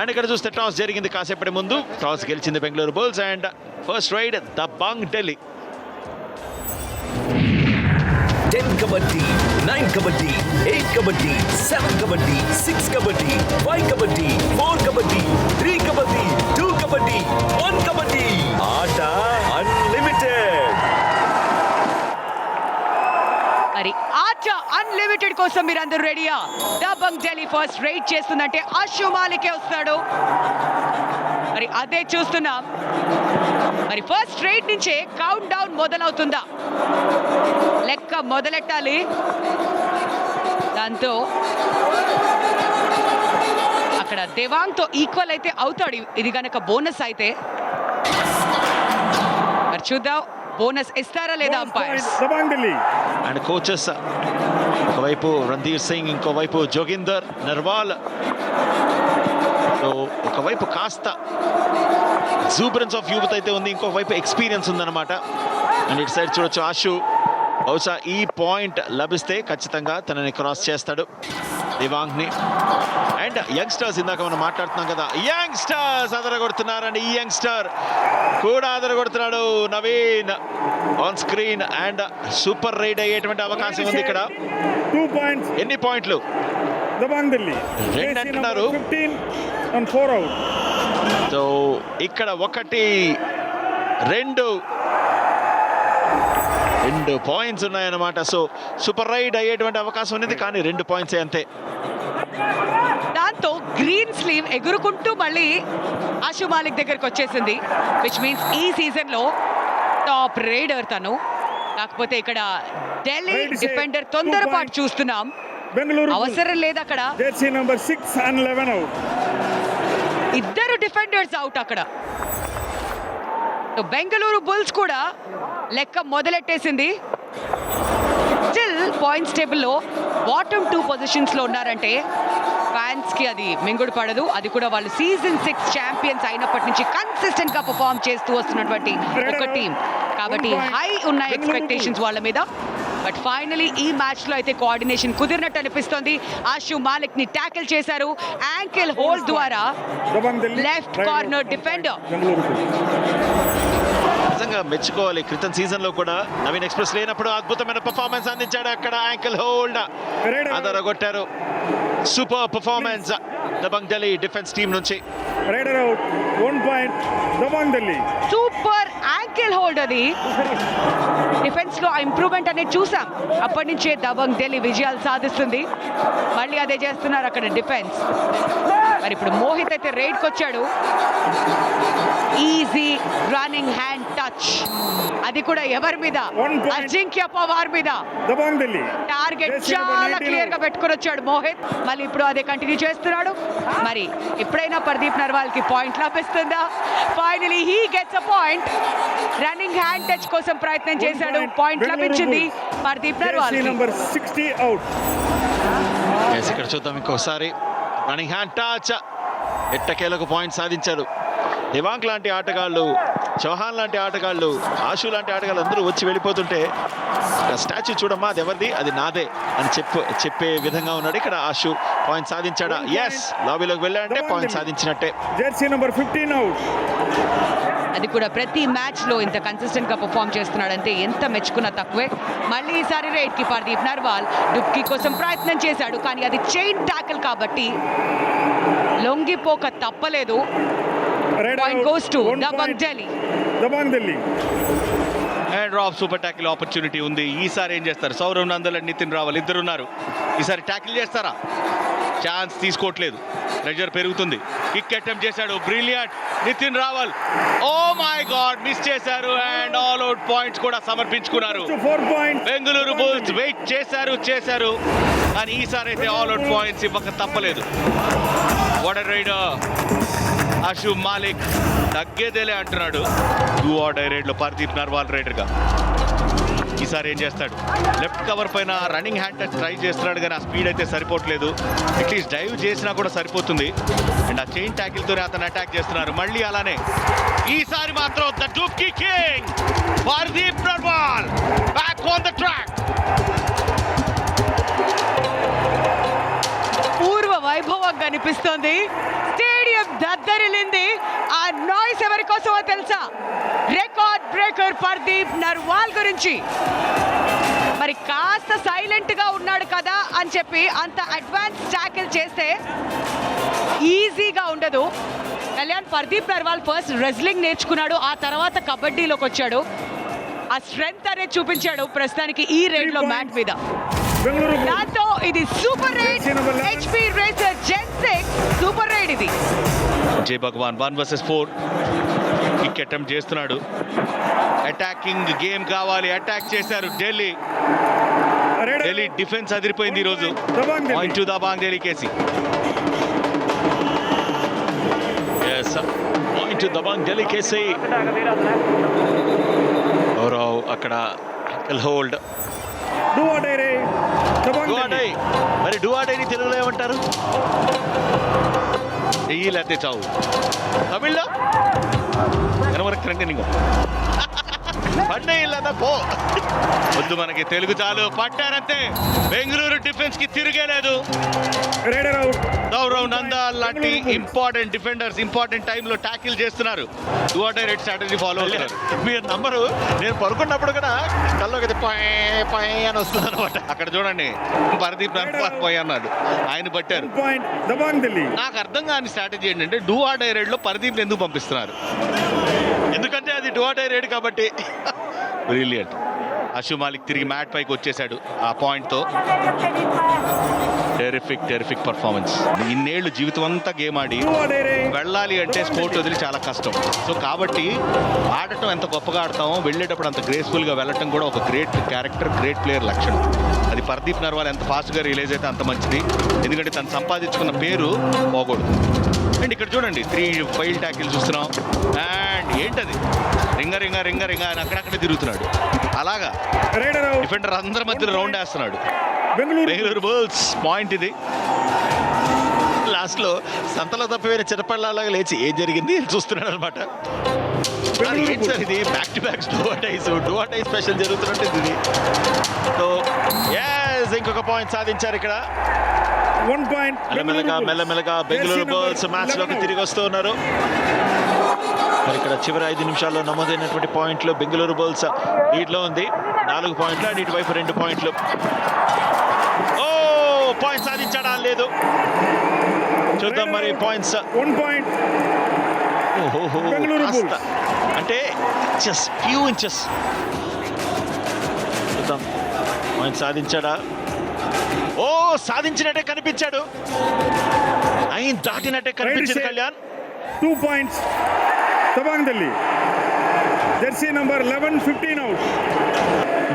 And ఇక్కడ చూస్తే toss జరిగింది కాసేపటి ముందు. టాస్ గెలిచింది Bengaluru Bulls and first raid the Dabang Delhi. Kabaddi eight kabaddi seven kabaddi six kabaddi five kabaddi four kabaddi three kabaddi two kabaddi one kabaddi. ఆట unlimited మరి ఆట unlimited కోసం మీరు అందరూ రెడీయా? డబంగ్ ఢిల్లీ ఫస్ట్ రైడ్ చేస్తుందంటే అశు మాలికే వస్తాడు. మరి అదే చూస్తున్నాం. మరి ఫస్ట్ రైడ్ నుంచే కౌంట్ డౌన్ మొదలవుతుందా? లెక్క మొదలెట్టాలి? దాంతో అక్కడ దేవాంగ్తో ఈక్వల్ అయితే అవుతాడు. ఇది గనక బోనస్ అయితే. మరి చూద్దాం బోనస్ ఇస్తారా లేదా అంపైర్స్ అండ్ కోచెస్ ఒకవైపు రణ్ధీర్ సింగ్ ఇంకోవైపు జోగిందర్ నర్వాల్. సో ఒకవైపు కాస్త జూబ్రెన్స్ ఆఫ్ యూత్ అయితే ఉంది. ఇంకోవైపు ఎక్స్పీరియన్స్ ఉందన్నమాట. అండ్ ఇటు సైడ్ చూడొచ్చు ఆశు. బహుశా ఈ పాయింట్ లభిస్తే ఖచ్చితంగా తనని క్రాస్ చేస్తాడు దివాంగ్ని. అండ్ యంగ్స్టర్స్ ఇందాక మనం మాట్లాడుతున్నాం కదా. యంగ్స్టర్స్ అదరగొడుతున్నారండి. ఈ యంగ్స్టర్ కూడా అదరగొడుతున్నాడు. Naveen on screen and super raid అయ్యేటువంటి అవకాశం ఉంది ఇక్కడ. టూ పాయింట్స్ ఎన్ని పాయింట్లు? రెండు అంటున్నారు. అండ్ ఫోర్ అవుట్ సో ఇక్కడ ఒకటి రెండు. రెండు పాయింట్స్ ఉన్నాయన్నమాట. సో సూపర్ రైడ్ అయ్యేటువంటి అవకాశం ఉన్నది కానీ రెండు పాయింట్స్ అంతే. దాంతో గ్రీన్ స్లీవ్ ఎగురుకుంటూ మళ్ళీ ఆశు మాలిక్ దగ్గరకు వచ్చేసింది విచ్ మీన్స్ ఈ సీజన్లో టాప్ రైడర్ తను. కాకపోతే ఇక్కడ ఢిల్లీ డిఫెండర్ తొందరపాటు. చూస్తున్నాం. బెంగళూరు అవసరం లేదు అక్కడ. Jersey number six and eleven out ఇద్దరు డిఫెండర్స్ అవుట్ అక్కడ. బెంగళూరు బుల్స్ కూడా లెక్క మొదలెట్టేసింది. స్టిల్ పాయింట్స్ టేబుల్లో బాటమ్ టూ పొజిషన్స్లో ఉన్నారంటే ఫ్యాన్స్కి అది మింగుడు పడదు. అది కూడా వాళ్ళు సీజన్ సిక్స్ ఛాంపియన్స్ అయినప్పటి నుంచి కన్సిస్టెంట్గా పర్ఫామ్ చేస్తూ వస్తున్నటువంటి ఒక టీం కాబట్టి హై ఉన్న ఎక్స్పెక్టేషన్స్ వాళ్ళ మీద. బట్ ఫైనలీ ఈ మ్యాచ్లో అయితే కోఆర్డినేషన్ కుదిరినట్టు అనిపిస్తోంది. ఆశు మాలిక్ని ట్యాకిల్ చేశారు. యాంకిల్ హోల్డ్ ద్వారా corner defender. బెంగళూరు నిజంగా మెచ్చుకోవాలి. క్రితం సీజన్లో కూడా నవీన్ ఎక్స్ప్రెస్ లేనప్పుడు అద్భుతమైన పర్ఫార్మెన్స్ అందించాడు అక్కడ ankle hold. అదరగొట్టారు super performance Dabang Delhi defence team నుంచి. Raider out. One point Dabang Delhi. Super ankle hold అది. డిఫెన్స్లో ఇంప్రూవ్మెంట్ అనేది చూసాం. అప్పటి నుంచే దబంగ్ ఢిల్లీ విజయాలు సాధిస్తుంది. మళ్ళీ అదే చేస్తున్నారు అక్కడ డిఫెన్స్ మరి ఇప్పుడు మోహిత్ అయితే రైడ్కి వచ్చాడు. ఈజీ రన్నింగ్ హ్యాండ్ టచ్ అది కూడా ఎవరి మీద. అజింక్య పవార్ మీద. దబాంగ్ ఢిల్లీ టార్గెట్ చాలా 19 క్లియర్గా పెట్టుకొని వచ్చాడు మోహిత్. మళ్ళీ ఇప్పుడు అదే కంటిన్యూ చేస్తున్నాడు. మరి ఎప్పుడైనా ప్రదీప్ నర్వాల్కి పాయింట్ లభిస్తుందా? Finally he gets a point running hand touch కోసం ప్రయత్నం చేశాడు. పాయింట్ లభించింది. Pradeep Narwal jersey number sixty out Yes, ఇక్కడ చూద్దాం ఇంకోసారి. Running hand touch. ఎట్టకేలకు పాయింట్ సాధించాడు. దివాంగ్ లాంటి ఆటగాళ్ళు చౌహాన్ లాంటి ఆటగాళ్ళు ఆశు లాంటి ఆటగాళ్ళు అందరూ వచ్చి వెళ్ళిపోతుంటే స్టాచ్యూ చూడమ్మా అది ఎవరిది? అది నాదే అని చెప్పు చెప్పే విధంగా ఉన్నాడు ఇక్కడ ఆశు. పాయింట్ సాధించాడా? ఎస్ లాబీలోకి వెళ్ళాడంటే పాయింట్ సాధించినట్టే. జెర్సీ నంబర్ ఫిఫ్టీన్ అవుట్ అది కూడా ప్రతి మ్యాచ్లో ఇంత కన్సిస్టెంట్గా పర్ఫామ్ చేస్తున్నాడంటే ఎంత మెచ్చుకున్నా తక్కువే. మళ్ళీ ఈసారి రైడ్కి ప్రదీప్ నర్వాల్ డుబ్కి కోసం ప్రయత్నం చేశాడు కానీ అది చైన్ ట్యాకిల్ కాబట్టి లొంగిపోక తప్పలేదు. Point goes to Dabang Delhi Dabang Delhi and drop super tackle opportunity ఉంది. ఈసారి ఏం చేస్తారు? సౌరవ్ నందల్ అండ్ నితిన్ రావల్ ఇద్దరు ఉన్నారు ఈసారి ట్యాకిల్ చేస్తారా? ఛాన్స్ తీసుకోవట్లేదు. ప్రెషర్ పెరుగుతుంది. కిక్ అటెంప్ట్ చేశాడు. Brilliant Nitin Rawal. Oh my god miss చేశారు. అండ్ ఆల్ అవుట్ పాయింట్స్ కూడా సమర్పించుకున్నారు. బెంగళూరు బుల్స్ వెయిట్ చేశారు చేశారు. కానీ ఈసారి అయితే ఆల్ అవుట్ పాయింట్స్ ఇవ్వక తప్పలేదు. వాటర్ రైడర్ అశుభ్ మాలిక్ తగ్గేదేలే అంటున్నాడు. టూ ఆర్డర్ రైడ్లో పర్దీప్ నర్వాల్ రైడర్గా ఈసారి ఏం చేస్తాడు? లెఫ్ట్ కవర్ పైన రన్నింగ్ హ్యాండ్ టచ్ ట్రై చేస్తున్నాడు కానీ ఆ స్పీడ్ అయితే సరిపోవట్లేదు. అట్లీస్ట్ డైవ్ చేసినా కూడా సరిపోతుంది. అండ్ ఆ చైన్ ట్యాకిల్తోనే అతను అటాక్ చేస్తున్నారు. మళ్ళీ అలానే. ఈసారి మాత్రం the డూప్కి king Pardeep Narwal back on the track పూర్వ వైభవం కనిపిస్తోంది స్టేడియం దద్దరిల్లింది. ఆ నాయిస్ ఎవరి కోసమో తెలుసా? రికార్డ్ బ్రేకర్ పర్దీప్ నర్వాల్ గురించి. మరి కాస్త సైలెంట్గా ఉన్నాడు కదా అని చెప్పి అంత అడ్వాన్స్ ట్యాకిల్ చేస్తే ఈజీగా ఉండదు. కళ్యాణ్ పర్దీప్ నర్వాల్ ఫస్ట్ రెజ్లింగ్ నేర్చుకున్నాడు ఆ తర్వాత కబడ్డీలోకి వచ్చాడు. ఆ స్ట్రెంగ్త్ అనేది చూపించాడు ప్రస్తుతానికి ఈ రేట్లో మ్యాట్ మీద. దాంతో ఇది సూపర్ రైడ్ హెచ్పి రేసర్ జెన్ సిక్స్ సూపర్ రైడ్ ఇది. Jai Bhagwan one versus four. Kick attempt చేస్తున్నాడు. అటాకింగ్ గేమ్ కావాలి. అటాక్ చేశారు ఢిల్లీ ఢిల్లీ డిఫెన్స్ అదిరిపోయింది ఈరోజు. Point to Dabang Delhi KC. Point Dabang Delhi KC. Gaurav అక్కడ హోల్డ్ డూ వాట్ ఐ రే దబాంగ్ డువాడై మరి డువాడైని తెలుగులో ఏమంటారు? చెయ్యి లేకపోతే చావు. తమిళ్ళో? కనవరక్కరండి నీకు పండే ఇల్లదా పో. వద్దు మనకి తెలుగు చాలు. పట్టారంతే. బెంగళూరు డిఫెన్స్కి తిరిగేలేదు. రైడర్ అవుట్ గౌరవ్ నందాల్ లాంటి ఇంపార్టెంట్ డిఫెండర్స్ ఇంపార్టెంట్ టైంలో ట్యాకిల్ చేస్తున్నారు. టూ డైరెక్ట్ స్ట్రాటజీ ఫాలో అవుతున్నారు. మీరు నంబరు నేను పడుకున్నప్పుడు కూడా పాయ్ పాయ్ అని వస్తుంది అనమాట అక్కడ చూడండి. పరదీప్ పోయి అన్నాడు. ఆయన పట్టారు. వన్ పాయింట్ దబాంగ్ ఢిల్లీ నాకు అర్థం కాని స్ట్రాటజీ ఏంటంటే డూ ఆ డైరెక్ట్లో పరదీప్ ఎందుకు పంపిస్తున్నారు? ఎందుకంటే అది డువాడై రేడ్ కాబట్టి బ్రిలియంట్ అశు మాలిక్ తిరిగి మ్యాట్ పైకి వచ్చేసాడు ఆ పాయింట్తో టెరిఫిక్ టెరిఫిక్ పర్ఫార్మెన్స్ ఇన్నేళ్ళు జీవితం అంతా గేమ్ ఆడి వెళ్ళాలి అంటే స్పోర్ట్ వదిలి చాలా కష్టం. సో కాబట్టి ఆడటం ఎంత గొప్పగా ఆడతామో వెళ్ళేటప్పుడు అంత గ్రేస్ఫుల్గా వెళ్ళటం కూడా ఒక గ్రేట్ క్యారెక్టర్ గ్రేట్ ప్లేయర్ లక్షణం. అది పర్దీప్ నర్వాల్ ఎంత ఫాస్ట్గా రిలీజ్ అయితే అంత మంచిది. ఎందుకంటే తను సంపాదించుకున్న పేరు పోకూడదు. అండ్ ఇక్కడ చూడండి త్రీ ఫైల్ ట్యాకిల్ చూస్తున్నాం. అండ్ ఏంటది? రింగ రింగ రింగ రింగ అని అక్కడక్కడే తిరుగుతున్నాడు. అలాగా. డిఫెండర్ అందరి మధ్యలో రౌండ్ వేస్తున్నాడు. బెంగళూరు. బుల్స్ పాయింట్ ఇది. లాస్ట్లో సంతలో తప్పిపోయిన చిరపల్లాగా లేచి ఏం జరిగింది చూస్తున్నాడు అనమాట సార్ ఇది? బ్యాక్ టు బ్యాక్ డోటైస్ డోటై స్పెషల్ జరుగుతున్నట్టు ఇది సో ఎస్ ఇంకొక పాయింట్ సాధించారు ఇక్కడ. వన్ పాయింట్ మెల్లమెల్లగా మెల్లమెల్లగా బెంగళూరు బర్డ్స్ మ్యాచ్లోకి తిరిగి వస్తూ ఉన్నారు. మరి ఇక్కడ చివరి ఐదు నిమిషాల్లో నమోదైనటువంటి పాయింట్లు బెంగళూరు బర్డ్స్ లీడ్లో ఉంది. నాలుగు పాయింట్లు అండ్ ఇటువైపు రెండు పాయింట్లు. ఓ పాయింట్ సాధించాడా? లేదు. చూద్దాం మరి పాయింట్స్. One point. బుల్స్. అంటే జస్ట్ ఫ్యూ ఇంచెస్ చూద్దాం. పాయింట్ సాధించాడా? ఓ సాధించినట్టే కనిపించాడు. ఆయన దాటినట్టే కనిపించింది Kalyan. Two points Dabang Delhi jersey number eleven fifteen out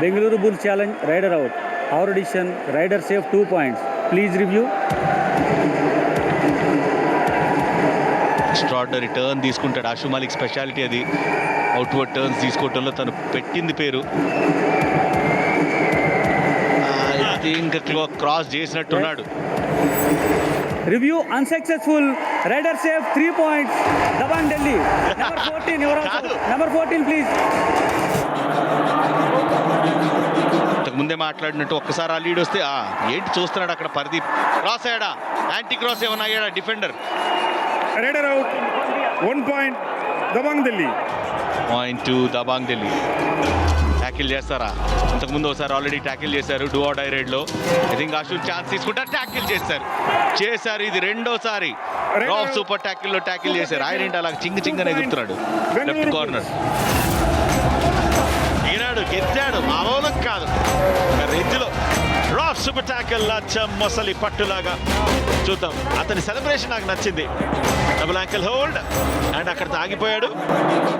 Bengaluru Bulls challenge rider out. Our decision rider save 2 points. Please review. Extraordinary turn తీసుకుంటాడు Ashu Malik speciality అది అవుట్వర్డ్ టర్న్స్ తీసుకోవటంలో తను పెట్టింది పేరు థింక్ క్రాస్ చేసినట్టున్నాడు Review unsuccessful. Rider save 3 points. Dabang Delhi. Number 14, you are also. Kaadu. Number 14, please. ఇంతకు ముందే మాట్లాడినట్టు ఒక్కసారి ఆ లీడ్ వస్తే ఆ ఏంటి చూస్తున్నాడు అక్కడ పరిదీప్ క్రాస్ అయ్యాడా యాంటీ క్రాస్ ఏమన్నా అయ్యాడా defender raider out one point Dabang Delhi point to Dabang Delhi tackle చేస్తారా? ఇంతకుముందు ఒకసారి ఆల్రెడీ ట్యాకిల్ చేశారు డూ ఆర్ డై రైడ్లో. ఐ థింక్ అశు ఛాన్స్ తీసుకుంటారు ట్యాకిల్ చేశారు చేశారు ఇది రెండోసారి. రాఫ్ సూపర్ ట్యాకిల్లో ట్యాకిల్ చేశారు. ఆయన ఏంటి అలా చింగ్ చింగ్ అని ఎగురుతున్నాడు. లెఫ్ట్ కార్నర్ ఈనాడు గెలిచాడు మామూలు కాదు. రెడ్జిలో రాఫ్ సూపర్ ట్యాకల్ లచ్చం మొసలి పట్టులాగా చూద్దాం. అతని సెలబ్రేషన్ నాకు నచ్చింది. డబుల్ యాంకిల్ హోల్డ్ అండ్ అక్కడ తాగిపోయాడు.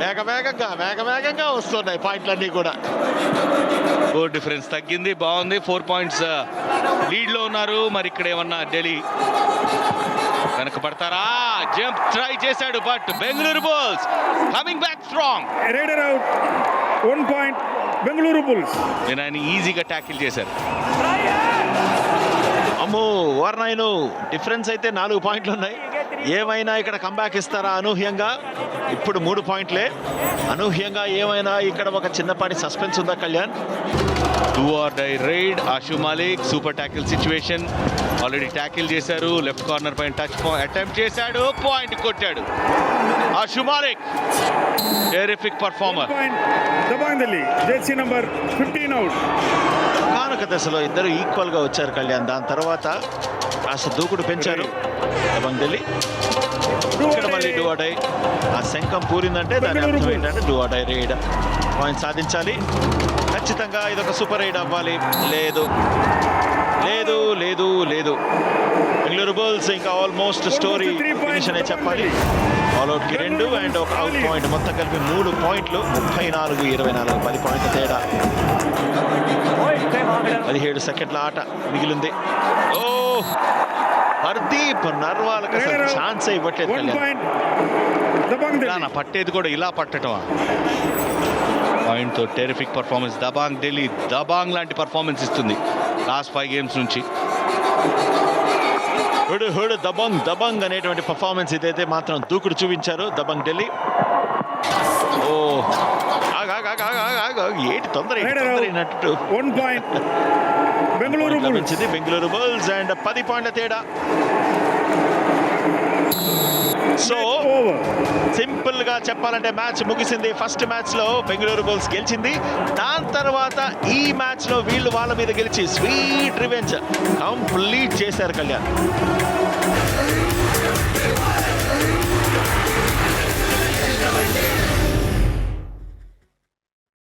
వేగ వేగంగా వేగ వేగంగా వస్తున్నాయి పాయింట్లన్నీ కూడా. ఫోర్ డిఫరెన్స్ తగ్గింది బాగుంది. ఫోర్ పాయింట్స్ లీడ్లో ఉన్నారు. మరి ఇక్కడ ఏమన్నా ఢిల్లీ వెనక పడతారా జంప్ ట్రై చేశాడు but Bengaluru Bulls coming back strong raider out one point Bengaluru Bulls నేను ఆయన ఈజీగా ట్యాకిల్ చేశారు అమ్మో ఓర్నాయను డిఫరెన్స్ అయితే నాలుగు పాయింట్లు ఉన్నాయి ఏమైనా ఇక్కడ కంబ్యాక్ ఇస్తారా అనూహ్యంగా? ఇప్పుడు మూడు పాయింట్లే. అనూహ్యంగా ఏమైనా ఇక్కడ ఒక చిన్నపాటి సస్పెన్స్ ఉందా Kalyan? Do or die raid Ashu Malik super tackle situation already tackle చేశారు లెఫ్ట్ కార్నర్ పైన టచ్ అటెంప్ట్ చేశాడు పాయింట్ కొట్టాడు. Ashu Malik terrific performer jersey number fifteen out కానుక దశలో ఇద్దరు ఈక్వల్గా వచ్చారు కళ్యాణ్. దాని తర్వాత కాస్త దూకుడు పెంచారు. దబంగ్ ఢిల్లీ ఇక్కడ మళ్ళీ డూఅడై ఆ శంఖం పూరిందంటే దాని అర్థం ఏంటంటే డూఅడై రైడ్. పాయింట్ సాధించాలి. ఖచ్చితంగా ఇదొక సూపర్ రైడ్ అవ్వాలి. లేదు. లేదు లేదు లేదు. బుల్స్ ఇంకా ఆల్మోస్ట్ స్టోరీ ఫినిష్ అనే చెప్పాలి. ఆల్అౌట్కి రెండు అండ్ ఒక అవుట్ పాయింట్ మొత్తం కలిపి మూడు పాయింట్లు. ముప్పై నాలుగు ఇరవై నాలుగు పది పాయింట్ల తేడా. పదిహేడు సెకండ్ల ఆట మిగిలింది. ఓ! హర్దీప్ నర్వాలకు అసలు ఛాన్స్ ఇవ్వట్లేదు పట్టేది కూడా ఇలా పట్టటమా పాయింట్తో టెరిఫిక్ పర్ఫార్మెన్స్ దబాంగ్ ఢిల్లీ దబాంగ్ లాంటి పర్ఫార్మెన్స్ ఇస్తుంది. లాస్ట్ ఫైవ్ గేమ్స్ నుంచి. హుడు హుడు దబంగ్ దబంగ్ అనేటువంటి పర్ఫార్మెన్స్ ఇదైతే మాత్రం దూకుడు చూపించారు. దబంగ్ ఢిల్లీ. ఓ. ఏంటి తొందర ఏంటి రైడర్ తొందర అవుట్. అయినట్టు? One point Bengaluru Bulls and పది పాయింట్ల తేడా సో ఓవర్ సింపుల్గా చెప్పాలంటే మ్యాచ్ ముగిసింది. ఫస్ట్ మ్యాచ్లో బెంగళూరు బుల్స్ గెలిచింది. దాని తర్వాత ఈ మ్యాచ్లో వీళ్ళు వాళ్ళ మీద గెలిచి స్వీట్ రివెంజ్ కంప్లీట్ చేశారు కళ్యాణ్.